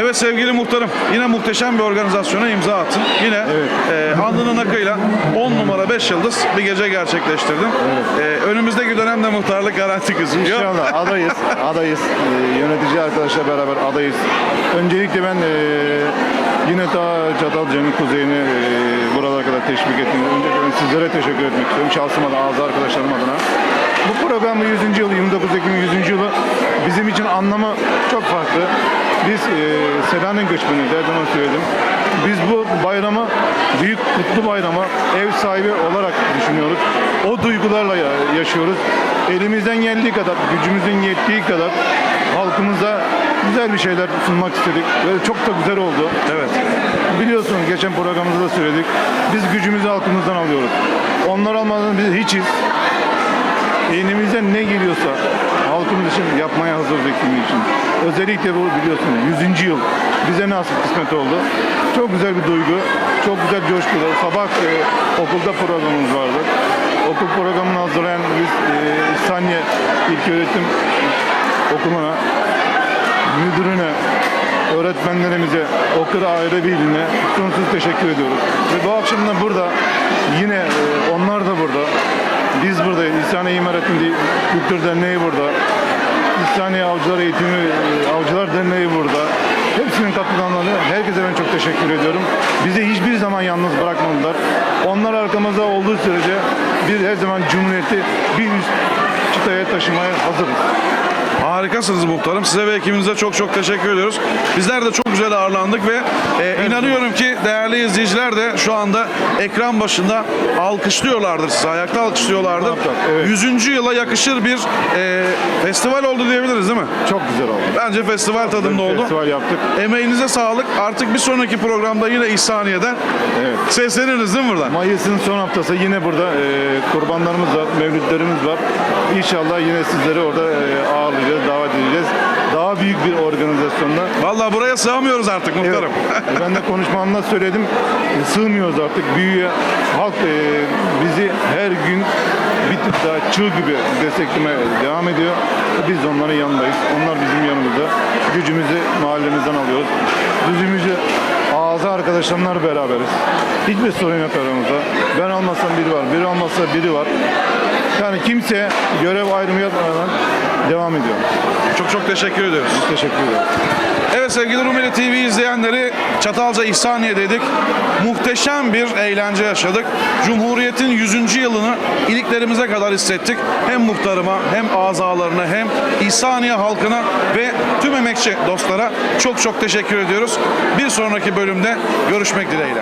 Evet sevgili muhtarım yine muhteşem bir organizasyona imza attın. Yine e, alnının akıyla 10 numara 5 yıldız bir gece gerçekleştirdin. E, önümüzdeki dönemde muhtarlık garanti gözüküyor. İnşallah adayız. Adayız. Ee, yönetici arkadaşlar beraber adayız. Öncelikle ben e, yine ta Çatalca'nın kuzeyini e, buralara kadar teşvik ettim. Öncelikle ben sizlere teşekkür etmek istiyorum. Şahsım adına, ağzı arkadaşlarım adına. Bu programın 100. yılı, 29 Ekim'in 100. yılı bizim için anlamı çok farklı. Biz e, Selanik göçmeniyiz, her zaman söyledim. Biz bu bayramı, büyük kutlu bayramı ev sahibi olarak düşünüyoruz. O duygularla ya- yaşıyoruz. Elimizden geldiği kadar, gücümüzün yettiği kadar halkımıza güzel bir şeyler sunmak istedik. Ve çok da güzel oldu. Evet. Biliyorsunuz geçen programımızda da söyledik. Biz gücümüzü halkımızdan alıyoruz. Onlar olmadan biz hiçiz. Elimizden ne geliyorsa halkımız için yapmaya hazırız Ekim için. Özellikle bu biliyorsunuz 100. yıl bize nasip kısmet oldu. Çok güzel bir duygu, çok güzel coşkulu. Sabah e, okulda programımız vardı. Okul programını hazırlayan biz e, İhsaniye İlköğretim Okulu'na müdürüne, öğretmenlerimize, okur aile birliğine sonsuz teşekkür ediyoruz. Ve bu akşam da burada yine e, onlar da burada. Biz buradayız. İhsaniye İmar Eğitimi Kültür Derneği burada. İhsaniye Avcılar Eğitimi, e, Avcılar Derneği burada. Hepsinin katkılarına herkese ben çok teşekkür ediyorum. Bizi hiçbir zaman yalnız bırakmadılar. Onlar arkamızda olduğu sürece biz her zaman Cumhuriyeti bir üst çıtaya taşımaya hazırız. Harikasınız muhtarım. Size ve ekibinize çok çok teşekkür ediyoruz. Bizler de çok güzel ağırlandık ve e, inanıyorum ki değerli izleyiciler de şu anda ekran başında alkışlıyorlardır sizi. Ayakta alkışlıyorlardır. Evet. 100. yıla yakışır bir e, festival oldu diyebiliriz değil mi? Çok güzel oldu. Bence festival tadında oldu. Festival yaptık. Emeğinize sağlık. Artık bir sonraki programda yine İhsaniye'den Evet. sesleniriz değil mi buradan? Mayıs'ın son haftası yine burada e, kurbanlarımız var, mevlütlerimiz var. İnşallah yine sizleri orada e, ağırlayacağız, davet edeceğiz. Daha büyük bir organizasyonla. Vallahi buraya sığamıyoruz artık Evet. muhtarım. E, ben de konuşmamda söyledim. E, Sığmıyoruz artık büyüye. Halk e, bizi her gün bir tık daha çığ gibi desteklemeye devam ediyor. Biz onların yanındayız. Onlar bizim yanımızda. Gücümüzü mahallemizden alıyoruz. Gücümüzü ağza arkadaşlarımlar beraberiz. Hiçbir sorun yok aramızda. Ben olmasam biri var, biri olmazsa biri var. Yani kimse görev ayrımı yapmadan devam ediyor. Çok çok teşekkür ediyoruz. Teşekkür ederim. Evet sevgili Rumeli TV izleyenleri Çatalca İhsaniye'deydik. Muhteşem bir eğlence yaşadık. Cumhuriyet'in 100. yılını iliklerimize kadar hissettik. Hem muhtarıma hem azalarına hem İhsaniye halkına ve tüm emekçi dostlara çok çok teşekkür ediyoruz. Bir sonraki bölümde görüşmek dileğiyle.